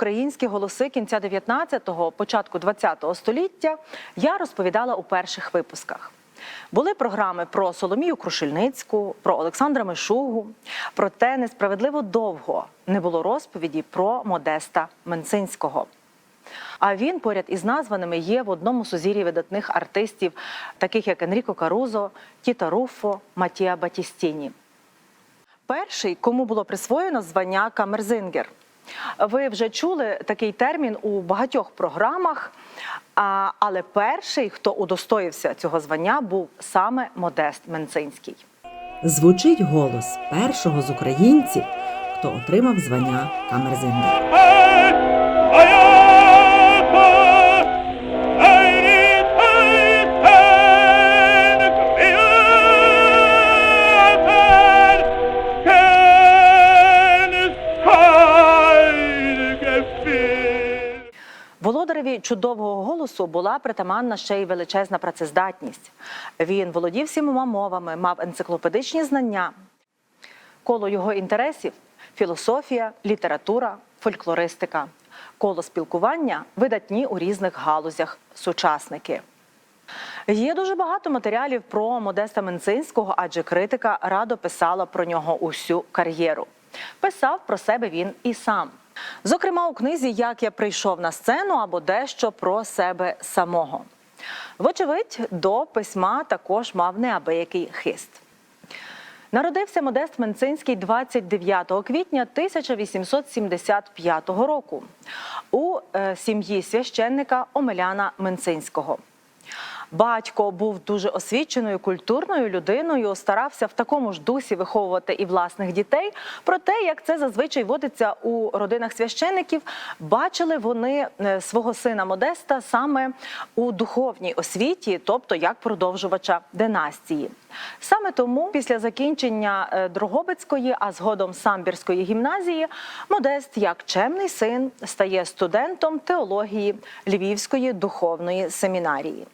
Українські голоси кінця 19-го, початку 20-го століття я розповідала у перших випусках. Були програми про Соломію Крушельницьку, про Олександра Мишугу. Проте несправедливо довго не було розповіді про Модеста Менцинського. А він поряд із названими є в одному сузір'ї видатних артистів, таких як Енріко Карузо, Тіта Руффо, Матія Батістіні. Перший, кому було присвоєно звання Камерзингер. Ви вже чули такий термін у багатьох програмах, але перший, хто удостоївся цього звання, був саме Модест Менцинський. Звучить голос першого з українців, хто отримав звання Камерзингер. Володареві чудового голосу була притаманна ще й величезна працездатність. Він володів сімома мовами, мав енциклопедичні знання. Коло його інтересів філософія, література, фольклористика. Коло спілкування видатні у різних галузях сучасники. Є дуже багато матеріалів про Модеста Менцинського, адже критика радо писала про нього усю кар'єру. Писав про себе він і сам. Зокрема, у книзі Як я прийшов на сцену або дещо про себе самого. Вочевидь, до письма також мав неабиякий хист. Народився Модест Менцинський 29 квітня 1875 року у е, сім'ї священника Омеляна Менцинського. Батько був дуже освіченою культурною людиною, старався в такому ж дусі виховувати і власних дітей. Проте, як це зазвичай водиться у родинах священиків, бачили вони е, свого сина Модеста саме у духовній освіті, тобто як продовжувача династії. Саме тому, після закінчення е, Дрогобицької, а згодом Самбірської гімназії, Модест, як чемний син, стає студентом теології Львівської духовної семінарії.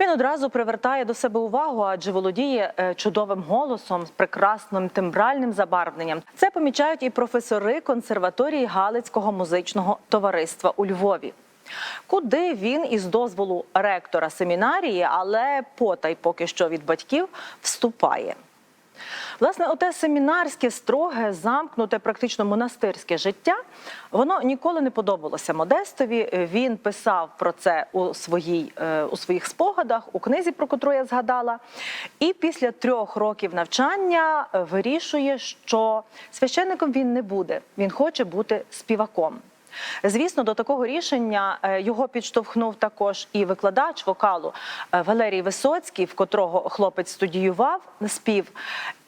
Він одразу привертає до себе увагу, адже володіє е, чудовим голосом з прекрасним тембральним забарвленням. Це помічають і професори консерваторії Галицького музичного товариства у Львові. Куди він із дозволу ректора семінарії, але потай поки що від батьків вступає. Власне, оте семінарське, строге, замкнуте, практично монастирське життя, воно ніколи не подобалося Модестові. Він писав про це у, своїй, е, у своїх спогадах, у книзі, про котру я згадала. І після трьох років навчання вирішує, що священником він не буде, він хоче бути співаком. Звісно, до такого рішення е, його підштовхнув також і викладач вокалу е, Валерій Висоцький, в котрого хлопець студіював спів,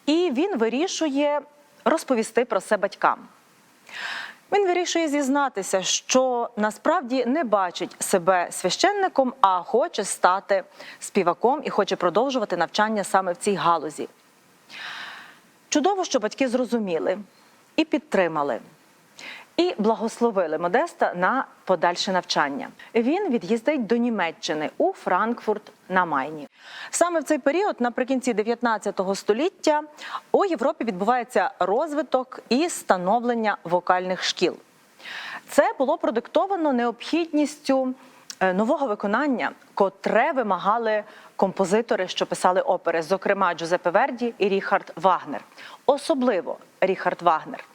і він вирішує розповісти про це батькам. Він вирішує зізнатися, що насправді не бачить себе священником, а хоче стати співаком і хоче продовжувати навчання саме в цій галузі. Чудово, що батьки зрозуміли і підтримали. І благословили Модеста на подальше навчання. Він від'їздить до Німеччини у Франкфурт на Майні. Саме в цей період, наприкінці 19 століття, у Європі відбувається розвиток і становлення вокальних шкіл. Це було продиктовано необхідністю е, нового виконання, котре вимагали композитори, що писали опери, зокрема Джузеппе Верді і Ріхард Вагнер, особливо Ріхард Вагнер.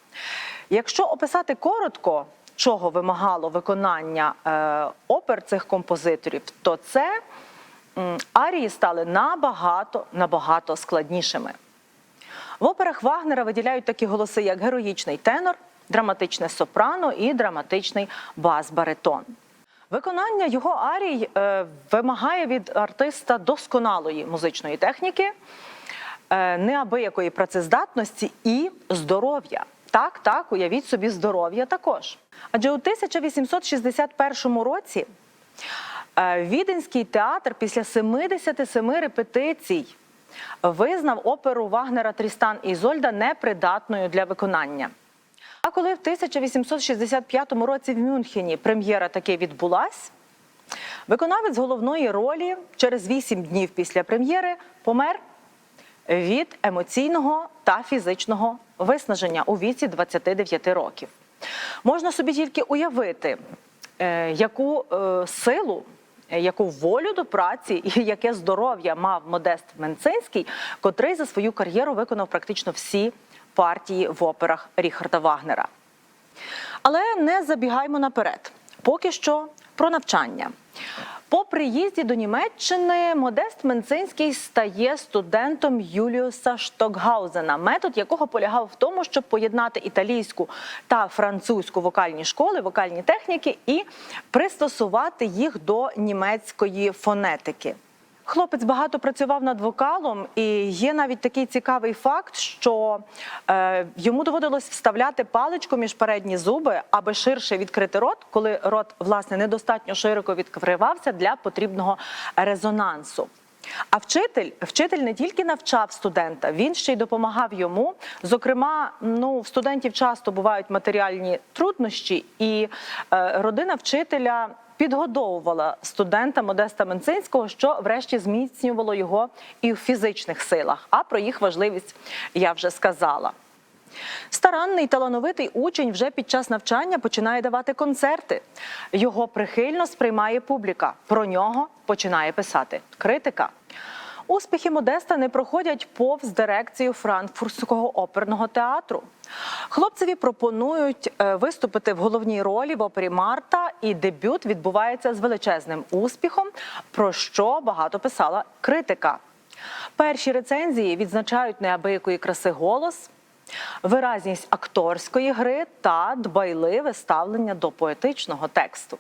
Якщо описати коротко, чого вимагало виконання е, опер цих композиторів, то це арії стали набагато набагато складнішими. В операх Вагнера виділяють такі голоси, як героїчний тенор, драматичне сопрано і драматичний бас-баритон. Виконання його арій е, вимагає від артиста досконалої музичної техніки, е, неабиякої працездатності і здоров'я. Так, так, уявіть собі здоров'я також. Адже у 1861 році е, Віденський театр після 77 репетицій визнав оперу Вагнера Трістан і Ізольда непридатною для виконання. А коли в 1865 році в Мюнхені прем'єра таки відбулась, виконавець головної ролі через 8 днів після прем'єри помер від емоційного та фізичного виснаження у віці 29 років. Можна собі тільки уявити, е, яку е, силу, е, яку волю до праці і яке здоров'я мав Модест Менцинський, котрий за свою кар'єру виконав практично всі партії в операх Ріхарда Вагнера. Але не забігаймо наперед. Поки що про навчання. По приїзді до Німеччини Модест Менцинський стає студентом Юліуса Штокгаузена, метод якого полягав в тому, щоб поєднати італійську та французьку вокальні школи, вокальні техніки і пристосувати їх до німецької фонетики. Хлопець багато працював над вокалом, і є навіть такий цікавий факт, що е, йому доводилось вставляти паличку між передні зуби, аби ширше відкрити рот, коли рот власне недостатньо широко відкривався для потрібного резонансу. А вчитель, вчитель не тільки навчав студента, він ще й допомагав йому. Зокрема, ну в студентів часто бувають матеріальні труднощі, і е, родина вчителя підгодовувала студента Модеста Менцинського, що врешті зміцнювало його і в фізичних силах. А про їх важливість я вже сказала. Старанний талановитий учень вже під час навчання починає давати концерти. Його прихильно сприймає публіка. Про нього починає писати критика. Успіхи Модеста не проходять повз дирекцію Франкфуртського оперного театру. Хлопцеві пропонують е, виступити в головній ролі в опері Марта, і дебют відбувається з величезним успіхом, про що багато писала критика. Перші рецензії відзначають неабиякої краси голос, виразність акторської гри та дбайливе ставлення до поетичного тексту.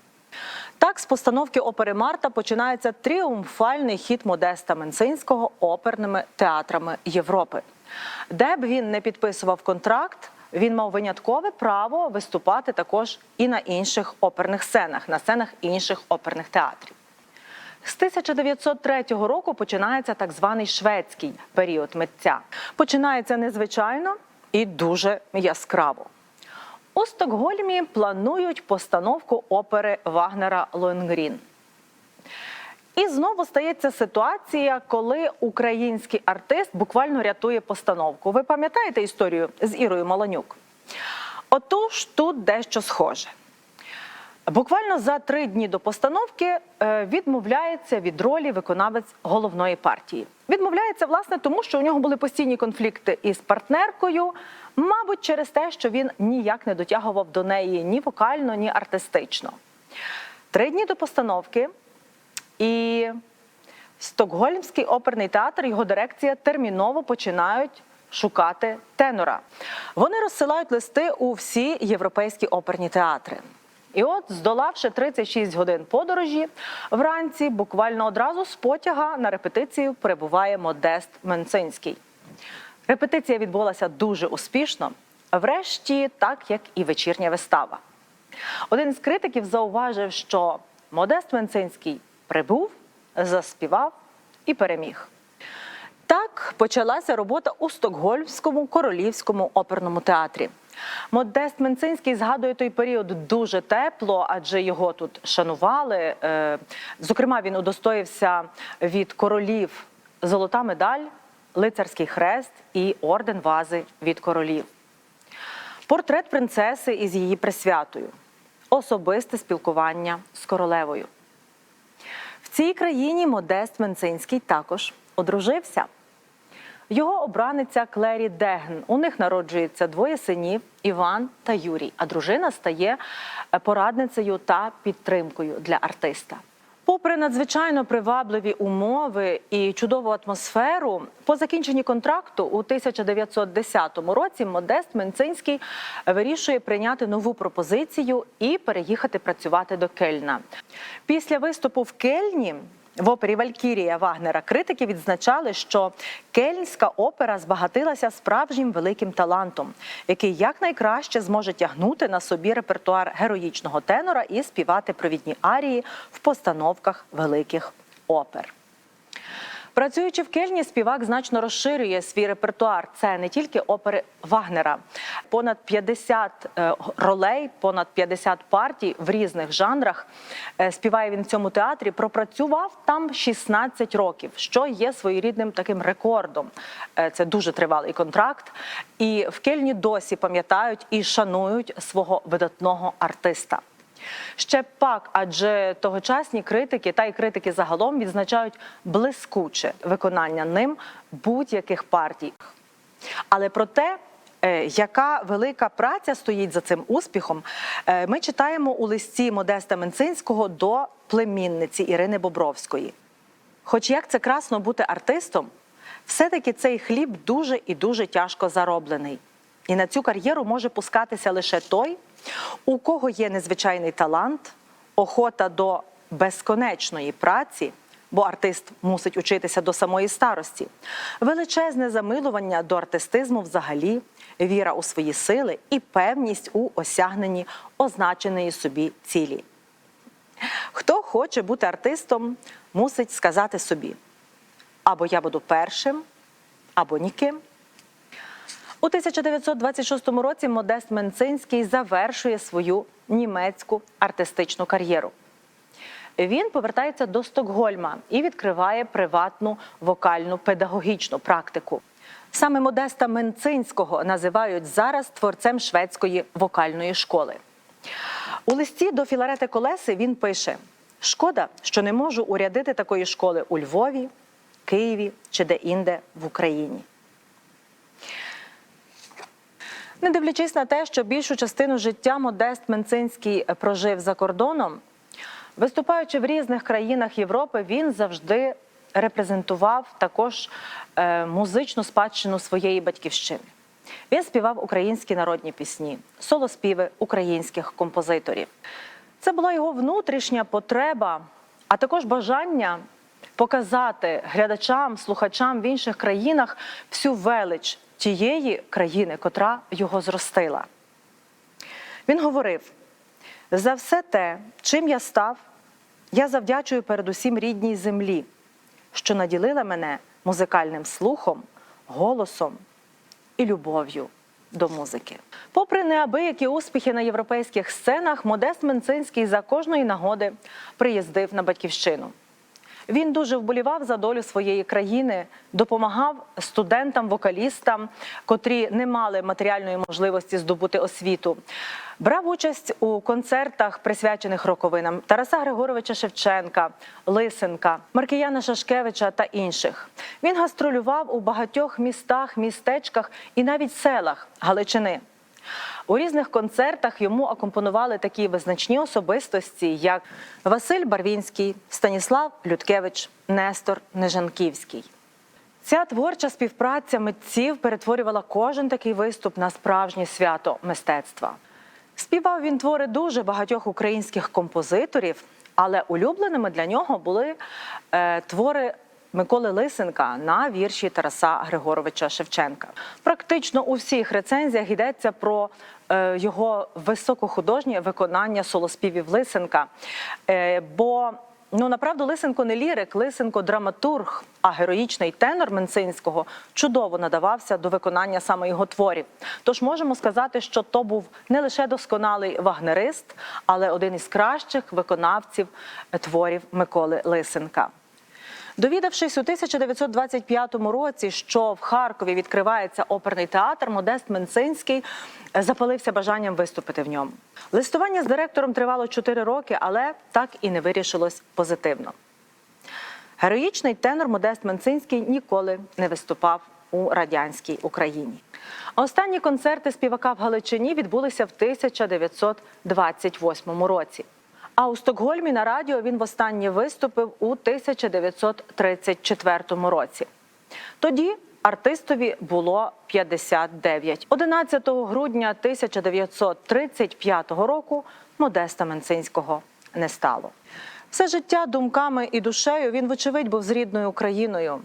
Так, з постановки опери Марта починається тріумфальний хід Модеста Менцинського оперними театрами Європи. Де б він не підписував контракт, він мав виняткове право виступати також і на інших оперних сценах, на сценах інших оперних театрів. З 1903 року починається так званий шведський період митця. Починається незвичайно і дуже яскраво. У Стокгольмі планують постановку опери Вагнера Лоенгрін. І знову стається ситуація, коли український артист буквально рятує постановку. Ви пам'ятаєте історію з Ірою Маланюк? Отож, тут дещо схоже. Буквально за три дні до постановки е, відмовляється від ролі виконавець головної партії. Відмовляється, власне, тому що у нього були постійні конфлікти із партнеркою, мабуть, через те, що він ніяк не дотягував до неї ні вокально, ні артистично. Три дні до постановки і Стокгольмський оперний театр, його дирекція терміново починають шукати тенора. Вони розсилають листи у всі європейські оперні театри. І от, здолавши 36 годин подорожі, вранці буквально одразу з потяга на репетицію перебуває Модест Менцинський. Репетиція відбулася дуже успішно, врешті, так як і вечірня вистава. Один з критиків зауважив, що Модест Менцинський прибув, заспівав і переміг. Так почалася робота у Стокгольмському королівському оперному театрі. Модест Менцинський згадує той період дуже тепло, адже його тут шанували. Е, Зокрема, він удостоївся від королів золота медаль, лицарський хрест і орден вази від королів. Портрет принцеси із її присвятою, особисте спілкування з королевою. В цій країні Модест Менцинський також одружився. Його обраниця Клері Дегн. У них народжується двоє синів Іван та Юрій. А дружина стає порадницею та підтримкою для артиста. Попри надзвичайно привабливі умови і чудову атмосферу, по закінченні контракту у 1910 році Модест Менцинський вирішує прийняти нову пропозицію і переїхати працювати до Кельна. Після виступу в Кельні в опері Валькірія Вагнера критики відзначали, що кельнська опера збагатилася справжнім великим талантом, який якнайкраще зможе тягнути на собі репертуар героїчного тенора і співати провідні арії в постановках великих опер. Працюючи в Кельні, співак значно розширює свій репертуар. Це не тільки опери Вагнера, понад 50 е, ролей, понад 50 партій в різних жанрах. Е, Співає він в цьому театрі. Пропрацював там 16 років, що є своєрідним таким рекордом. Е, Це дуже тривалий контракт. І в Кельні досі пам'ятають і шанують свого видатного артиста. Ще пак, адже тогочасні критики та й критики загалом відзначають блискуче виконання ним будь-яких партій. Але про те, е, яка велика праця стоїть за цим успіхом, е, ми читаємо у листі Модеста Менцинського до племінниці Ірини Бобровської. Хоч як це красно бути артистом, все-таки цей хліб дуже і дуже тяжко зароблений. І на цю кар'єру може пускатися лише той, у кого є незвичайний талант, охота до безконечної праці, бо артист мусить учитися до самої старості, величезне замилування до артистизму взагалі, віра у свої сили і певність у осягненні означеної собі цілі. Хто хоче бути артистом, мусить сказати собі: або я буду першим, або ніким. У 1926 році Модест Менцинський завершує свою німецьку артистичну кар'єру. Він повертається до Стокгольма і відкриває приватну вокальну педагогічну практику. Саме Модеста Менцинського називають зараз творцем шведської вокальної школи. У листі до Філарети Колеси він пише: Шкода, що не можу урядити такої школи у Львові, Києві чи де-інде в Україні. Не дивлячись на те, що більшу частину життя Модест Менцинський прожив за кордоном, виступаючи в різних країнах Європи, він завжди репрезентував також е, музичну спадщину своєї батьківщини. Він співав українські народні пісні, солоспіви українських композиторів. Це була його внутрішня потреба, а також бажання показати глядачам, слухачам в інших країнах всю велич тієї країни, котра його зростила. Він говорив: за все те, чим я став, я завдячую передусім рідній землі, що наділила мене музикальним слухом, голосом і любов'ю до музики. Попри неабиякі успіхи на європейських сценах, Модест Менцинський за кожної нагоди приїздив на батьківщину. Він дуже вболівав за долю своєї країни, допомагав студентам-вокалістам, котрі не мали матеріальної можливості здобути освіту. Брав участь у концертах, присвячених роковинам Тараса Григоровича Шевченка, Лисенка, Маркіяна Шашкевича та інших. Він гастролював у багатьох містах, містечках і навіть селах Галичини. У різних концертах йому акомпонували такі визначні особистості, як Василь Барвінський, Станіслав Людкевич, Нестор Нежанківський. Ця творча співпраця митців перетворювала кожен такий виступ на справжнє свято мистецтва. Співав він твори дуже багатьох українських композиторів, але улюбленими для нього були е, твори Миколи Лисенка на вірші Тараса Григоровича Шевченка. Практично у всіх рецензіях йдеться про його високохудожнє виконання солоспівів Лисенка. Е, бо Ну, направду, Лисенко не лірик, Лисенко драматург, а героїчний тенор Менцинського чудово надавався до виконання саме його творів. Тож можемо сказати, що то був не лише досконалий вагнерист, але один із кращих виконавців творів Миколи Лисенка. Довідавшись у 1925 році, що в Харкові відкривається оперний театр, Модест Менцинський запалився бажанням виступити в ньому. Листування з директором тривало 4 роки, але так і не вирішилось позитивно. Героїчний тенор Модест Менцинський ніколи не виступав у радянській Україні. Останні концерти співака в Галичині відбулися в 1928 році. А у Стокгольмі на радіо він востаннє виступив у 1934 році. Тоді артистові було 59. 11 грудня 1935 року Модеста Менцинського не стало. Все життя думками і душею він, вочевидь, був з рідною Україною.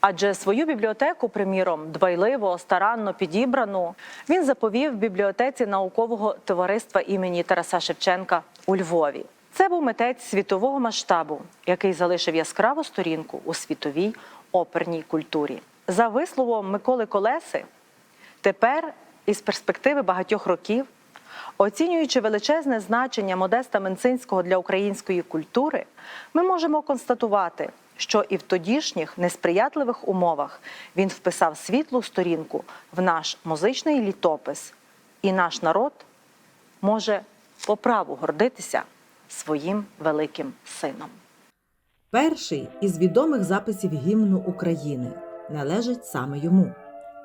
Адже свою бібліотеку, приміром, дбайливо, старанно підібрану, він заповів бібліотеці наукового товариства імені Тараса Шевченка у Львові. Це був митець світового масштабу, який залишив яскраву сторінку у світовій оперній культурі. За висловом Миколи Колеси, тепер із перспективи багатьох років, оцінюючи величезне значення Модеста Менцинського для української культури, ми можемо констатувати, що і в тодішніх несприятливих умовах він вписав світлу сторінку в наш музичний літопис, і наш народ може по праву гордитися своїм великим сином. Перший із відомих записів гімну України належить саме йому,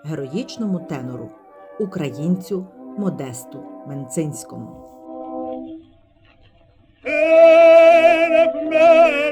героїчному тенору, українцю Модесту Менцинському. Не